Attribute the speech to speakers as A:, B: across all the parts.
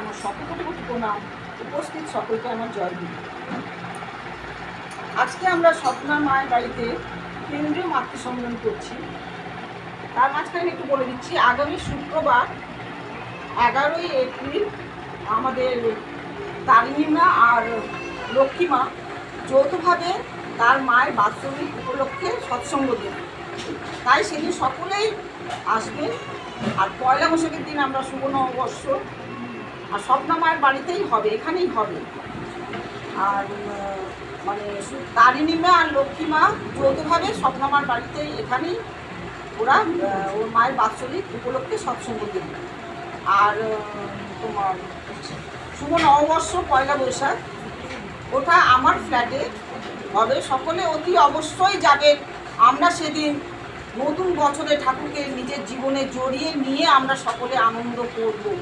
A: আমার সকলকে কোটি প্রণাম উপস্থিত সকলকে আমার জয় দিন। আজকে আমরা স্বপ্না মায়ের বাড়িতে কেন্দ্রীয় মাতৃ সম্মেলন করছি। তার মাঝখানে একটু বলে দিচ্ছি, আগামী শুক্রবার এগারোই এপ্রিল আমাদের তারিণীমা আর লক্ষ্মীমা যৌথভাবে তার মায়ের বাৎসরিক উপলক্ষে সৎসঙ্গ দেবে তাই সেদিন সকলেই আসবে। আর পয়লা বৈশাখের দিন আমরা শুভ নববর্ষ আর স্বপ্না মায়ের বাড়িতেই হবে, এখানেই হবে। আর মানে শু- তারিণীমা আর লক্ষ্মীমা যৌথভাবে স্বপ্নামার বাড়িতেই এখানেই ওরা ওর মায়ের বাৎসরিক উপলক্ষে সৎসঙ্গ দেবে আর তোমার শুভ নববর্ষ, পয়লা বৈশাখ, ওটা আমার ফ্ল্যাটে হবে। সকলে অতি অবশ্যই যাবেন। আমরা সেদিন নতুন বছরে ঠাকুরকে নিজের জীবনে জড়িয়ে নিয়ে আমরা সকলে আনন্দ করব।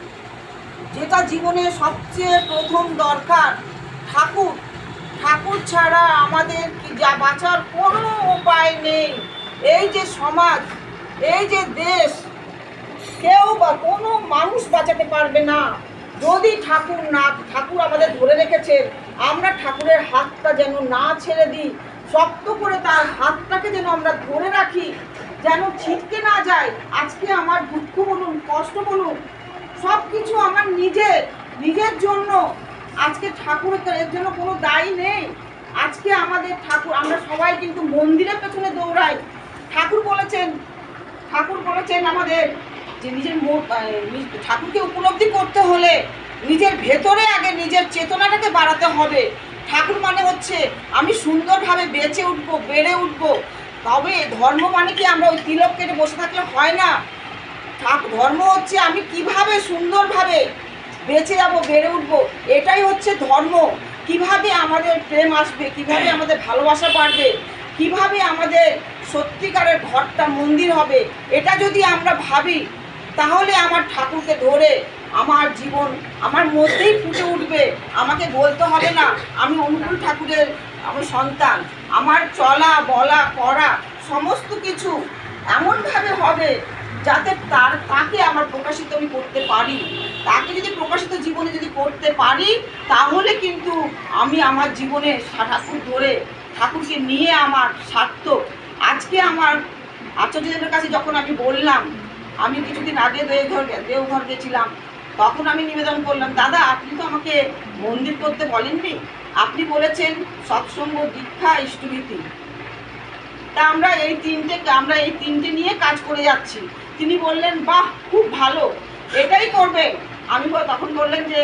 A: যেটা জীবনে সবচেয়ে প্রথম দরকার। ঠাকুর ঠাকুর ছাড়া আমাদের কি যা বাঁচার কোনো উপায় নেই। এই যে সমাজ, এই যে দেশ, কেউ বা কোনো মানুষ বাঁচাতে পারবে না। যদি ঠাকুর না, ঠাকুর আমাদের ধরে রেখেছে, আমরা ঠাকুরের হাতটা যেন না ছেড়ে দিই, শক্ত করে তার হাতটাকে যেন আমরা ধরে রাখি, যেন ছিটকে না যায়। আজকে আমার দুঃখ বলুন, কষ্ট বলুন সব কিছু আমার নিজের নিজের জন্য। আজকে ঠাকুরের এর জন্য কোনো দায়ী নেই। আজকে আমাদের ঠাকুর, আমরা সবাই কিন্তু মন্দিরের পেছনে দৌড়াই। ঠাকুর বলেছেন ঠাকুর বলেছেন আমাদের যে নিজের ঠাকুরকে উপলব্ধি করতে হলে নিজের ভেতরে আগে নিজের চেতনাটাকে বাড়াতে হবে। ঠাকুর মানে হচ্ছে, আমি সুন্দরভাবে বেঁচে উঠবো, বেড়ে উঠবো। তবে ধর্ম মানে কি? আমরা ওই তিলক কেটে বসে থাকলে হয় না। ধর্ম হচ্ছে আমি কীভাবে সুন্দরভাবে বেঁচে যাব বেড়ে উঠবো এটাই হচ্ছে ধর্ম। কীভাবে আমাদের প্রেম আসবে কীভাবে আমাদের ভালোবাসা বাড়বে কীভাবে আমাদের সত্যিকারের ঘরটা মন্দির হবে এটা যদি আমরা ভাবি তাহলে আমার ঠাকুরকে ধরে আমার জীবন আমার মধ্যেই ফুটে উঠবে আমাকে বলতে হবে না আমি অনুকূল ঠাকুরের আমার সন্তান আমার চলা বলা করা সমস্ত কিছু এমনভাবে হবে যাতে তার, তাকে আমার প্রকাশিত আমি করতে পারি। তাকে যদি প্রকাশিত জীবনে যদি করতে পারি, তাহলে কিন্তু আমি আমার জীবনে ঠাকুর ধরে, ঠাকুরকে নিয়ে আমার সার্থক। আজকে আমার আচার্যদের কাছে যখন আমি বললাম, আমি কিছুদিন আগে দেওঘর দেওঘর গেছিলাম, তখন আমি নিবেদন করলাম, দাদা, আপনি তো আমাকে মন্দির করতে বলেননি। আপনি বলেছেন সৎসঙ্গ, দীক্ষা, ইষ্টভীতি। তা আমরা এই তিনটে আমরা এই তিনটে নিয়ে কাজ করে যাচ্ছি। তিনি বললেন, বাহ, খুব ভালো, এটাই করবে। আমি তখন বললেন যে,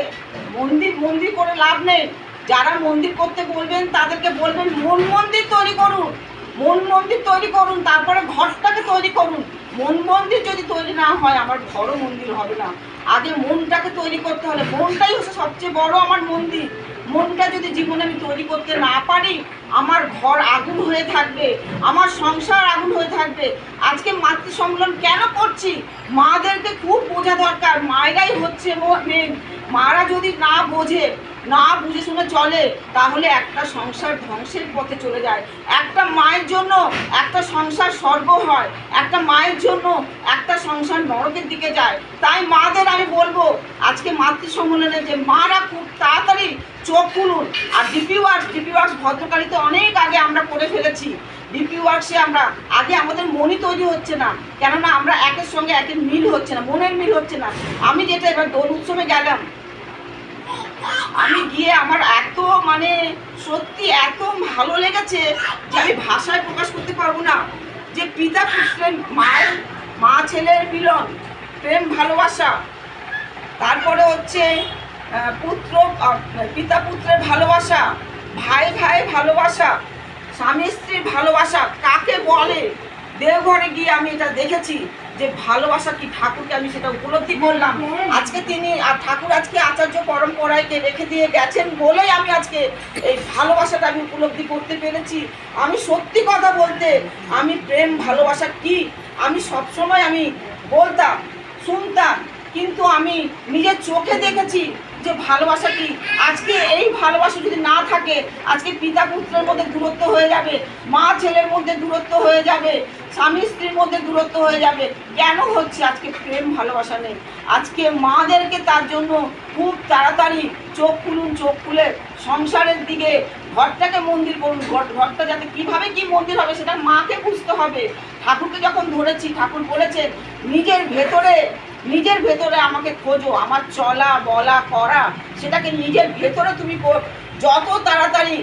A: মন্দির মন্দির করে লাভ নেই। যারা মন্দির করতে বলবেন, তাদেরকে বলবেন, মন মন্দির তৈরি করুন, মন মন্দির তৈরি করুন, তারপরে ঘরটাকে তৈরি করুন। মন মন্দির যদি তৈরি না হয়, আমার ঘরও মন্দির হবে না। আগে মনটাকে তৈরি করতে হলে, মনটাই হচ্ছে সবচেয়ে বড় আমার মন্দির। মনটা যদি জীবনে আমি তৈরি করতে না পারি, আমার ঘর আগুন হয়ে থাকবে, আমার সংসার আগুন হয়ে থাকবে, আজকে মাতৃ সম্মেলন কেন করছি? মাদেরকে খুব বোঝা দরকার, মায়েরাই হচ্ছে মেন মারা যদি না বোঝে, না বুঝে শুনে চলে, তাহলে একটা সংসার ধ্বংসের পথে চলে যায়। একটা মায়ের জন্য একটা সংসার স্বর্গ হয়, একটা মায়ের জন্য একটা সংসার নরকের দিকে যায়। তাই মাদের আমি বলব, আজকে মাতৃ সম্মেলনে যে মারা খুব তাড়াতাড়ি চোখ খুলুন আর ডিপি ওয়ার্কস ডিপি ওয়ার্কস ভদ্রকালীতে অনেক আগে আমরা করে ফেলেছি। ডিপি ওয়ার্কসে আমরা, আগে আমাদের মনই তৈরি হচ্ছে না। কেননা আমরা একের সঙ্গে একের মিল হচ্ছে না, মনের মিল হচ্ছে না। আমি যেটা এবার দোল উৎসবে গেলাম। আমি গিয়ে আমার এত মানে সত্যি এত ভালো লেগেছে যে আমি ভাষায় প্রকাশ করতে পারব না। যে পিতা পুত্রের মায়ের, মা ছেলের মিলন, প্রেম ভালোবাসা। তারপরে হচ্ছে পুত্র পিতা পুত্রের ভালোবাসা, ভাই ভাই ভালোবাসা, স্বামী স্ত্রীর ভালোবাসা, কাকে বলে? দেওঘরে গিয়ে আমি এটা দেখেছি যে ভালোবাসা কি ঠাকুরকে আমি সেটা উপলব্ধি করলাম। আজকে তিনি, আর ঠাকুর আজকে আচার্য পরম্পরায়কে রেখে দিয়ে গেছেন বলেই আমি আজকে এই ভালোবাসাটা আমি উপলব্ধি করতে পেরেছি। আমি সত্যি কথা বলতে, আমি প্রেম, ভালোবাসা কি? আমি সবসময় আমি বলতাম, শুনতাম, কিন্তু আমি নিজের চোখে দেখেছি যে ভালোবাসা কি আজকে এই ভালোবাসা যদি না থাকে, আজকে পিতা পুত্রের মধ্যে দূরত্ব হয়ে যাবে, মা ছেলের মধ্যে দূরত্ব হয়ে যাবে, স্বামী স্ত্রীর মধ্যে দূরত্ব হয়ে যাবে, কেন হচ্ছে আজকে প্রেম ভালোবাসা নেই? আজকে মাদেরকে তার জন্য খুব তাড়াতাড়ি চোখ খুলুন, চোখ খুলে সংসারের দিকে, ঘরটাকে মন্দির করুন। ঘর ঘরটা যাতে কীভাবে কি মন্দির হবে সেটা মাকে বুঝতে হবে। ঠাকুরকে যখন ধরেছি, ঠাকুর বলেছেন, নিজের ভেতরে নিজের ভেতরে আমাকে খোঁজো, আমার চলা, বলা, করা, সেটাকে নিজের ভেতরে তুমি যত তাড়াতাড়ি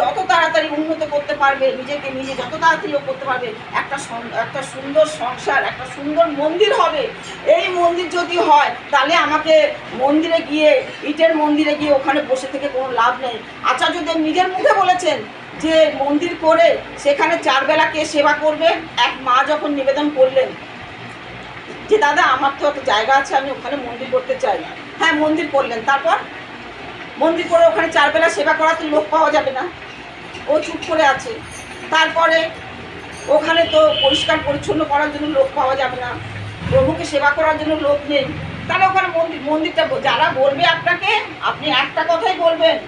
A: যত তাড়াতাড়ি উন্নত করতে পারবে, নিজেকে নিজে যত তাড়াতাড়ি ও করতে পারবে, একটা একটা সুন্দর সংসার, একটা সুন্দর মন্দির হবে। এই মন্দির যদি হয়, তাহলে আমাকে মন্দিরে গিয়ে, ইটের মন্দিরে গিয়ে ওখানে বসে থেকে কোনো লাভ নেই। আচার্যদেব নিজের মুখে বলেছেন যে মন্দির করে সেখানে চারবেলা কে সেবা করবে এক মা যখন নিবেদন করলেন যে, দাদা, আমার তো একটা জায়গা আছে, আমি ওখানে মন্দির করতে চাই। হ্যাঁ মন্দির করলেন। তারপর? মন্দির করে ওখানে চারবেলা সেবা করাতে লোক পাওয়া যাবে না। ও চুপ করে আছে। তারপরে ওখানে তো পরিষ্কার পরিচ্ছন্ন করার জন্য লোক পাওয়া যাবে না। প্রভুকে সেবা করার জন্য লোক নেই। তাহলে ওখানে মন্দির, মন্দিরটা যারা বলবে আপনাকে, আপনি একটা কথাই বলবেন।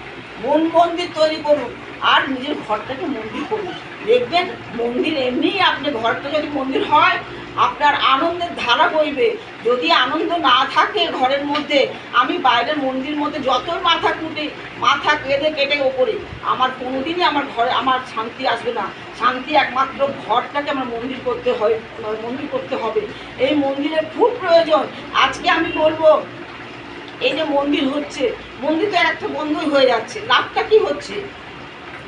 A: মন মন্দির তৈরি করুন। আর নিজের ঘরটাকে মন্দির করুন। দেখবেন মন্দির এমনিই আপনি, ঘরটা যদি মন্দির হয় আপনার আনন্দের ধারা বইবে। যদি আনন্দ না থাকে ঘরের মধ্যে, আমি বাইরের মন্দির মধ্যে যতই মাথা কুটে, মাথা কেঁদে কেটে ওপরে। আমার কোনোদিনই আমার ঘরে আমার শান্তি আসবে না। শান্তি একমাত্র ঘরটাকে আমার মন্দির করতে হয় মন্দির করতে হবে। এই মন্দিরের খুব প্রয়োজন। আজকে আমি বলব, এই যে মন্দির হচ্ছে, মন্দির তো একটা বন্ধই হয়ে যাচ্ছে। লাভটা কি হচ্ছে?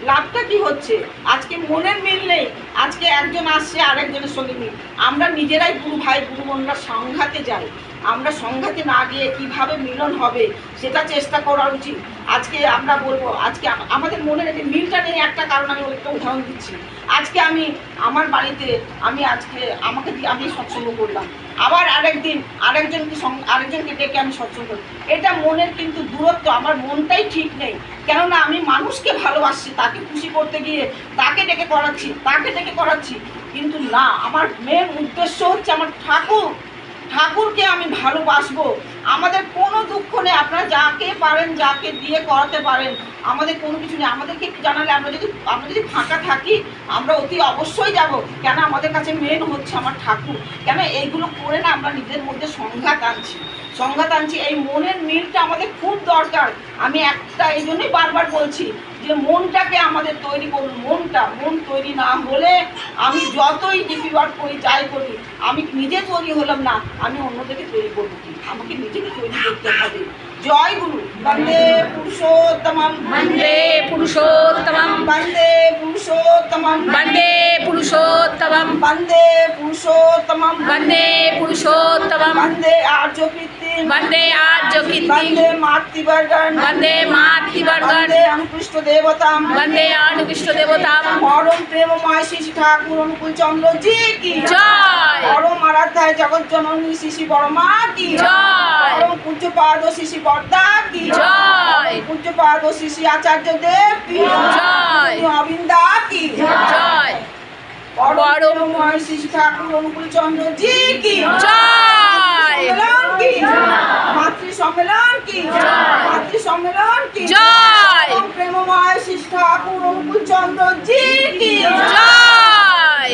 A: লাভটা কি হচ্ছে? আজকে মনের মিল নেই, আজকে একজন আসছে আরেকজনের সঙ্গে মিল। আমরা নিজেরাই গুরু ভাই গুরু বোনরা সংঘাতে যাই। আমরা সংঘাতে না গিয়ে কীভাবে মিলন হবে, সেটা চেষ্টা করা উচিত। আজকে আমরা বলব, আজকে আমাদের মনের এই যে মিলটা নেই একটা কারণ আমি একটা উদাহরণ দিচ্ছি। আজকে আমি আমার বাড়িতে, আমি আজকে আমাকে দিয়ে আমি সৎসঙ্গ করলাম। আবার আরেকদিন আরেকজনকে আরেকজনকে ডেকে আমি সৎসঙ্গ করি। এটা মনের কিন্তু দূরত্ব, আমার মনটাই ঠিক নেই। কেননা আমি মানুষকে ভালোবাসছি, তাকে খুশি করতে গিয়ে তাকে ডেকে করাচ্ছি, তাকে ডেকে করাচ্ছি। কিন্তু না, আমার মেন উদ্দেশ্য হচ্ছে আমার ঠাকুর। ঠাকুরকে আমি ভালোবাসবো। আমাদের কোনো দুঃখ নেই, আপনারা যাকে পারেন, যাকে দিয়ে করাতে পারেন, আমাদের কোনো কিছু নেই। আমাদেরকে জানালে, আমরা যদি আমরা যদি ফাঁকা থাকি, আমরা অতি অবশ্যই যাব। কেন আমাদের কাছে মেন হচ্ছে আমার ঠাকুর। কেন এইগুলো করে না আমরা নিজেদের মধ্যে সংঘাত আনছি। সংঘাত আনছি, এই মনের মিলটা আমাদের খুব দরকার। আমি একটা, এই জন্যই বারবার বলছি যে মনটাকে আমাদের তৈরি করুন মনটা মন তৈরি না হলে আমি যতই ডিপি ওয়ার্ক করি যাই করি আমি নিজে তৈরি হলাম না আমি অন্যদেরকে তৈরি করব কি? আমাকে নিজেকে তৈরি করতে হবে। জয় গুরু। বন্দে পুরুষোত্তম
B: বন্দে পুরুষোত্তম
A: বন্দে পুরুষোত্তম
B: বন্দে পুরুষোত্তম
A: বন্দে পুরুষোত্তম
B: বন্দে পুরুষোত্তম
A: বন্দে আর্য কীর্তিম
B: বন্দে আর্য
A: বন্দে মাতৃবর্গণ।
B: বন্দে মাতৃবর্গণ।
A: বন্দে অনুকৃষ্ট দেবতাম
B: বন্দে অনুকৃষ্ট দেবতা
A: পরম প্রেমময় শ্রী ঠাকুর অনুকূল চন্দ্র জি কি?
B: জয়।
A: পরম আরাধ্য জগৎ জননী শ্রী বর্মা কি?
B: জয়।
A: পরম পূজ্যপাদ শ্রী বর্দা কি?
B: জয়।
A: পূজ্যপাদ শ্রী আচার্য দেব কি?
B: জয়।
A: অবিন্দা কি?
B: জয়।
A: প্রেমময় শ্রী ঠাকুর অনুকূল চন্দ্র জি কি মাতৃ সম্মেলন মাতৃ সম্মেলন কি
B: জয়।
A: পরম প্রেমময় শ্রী জি কি
B: জয়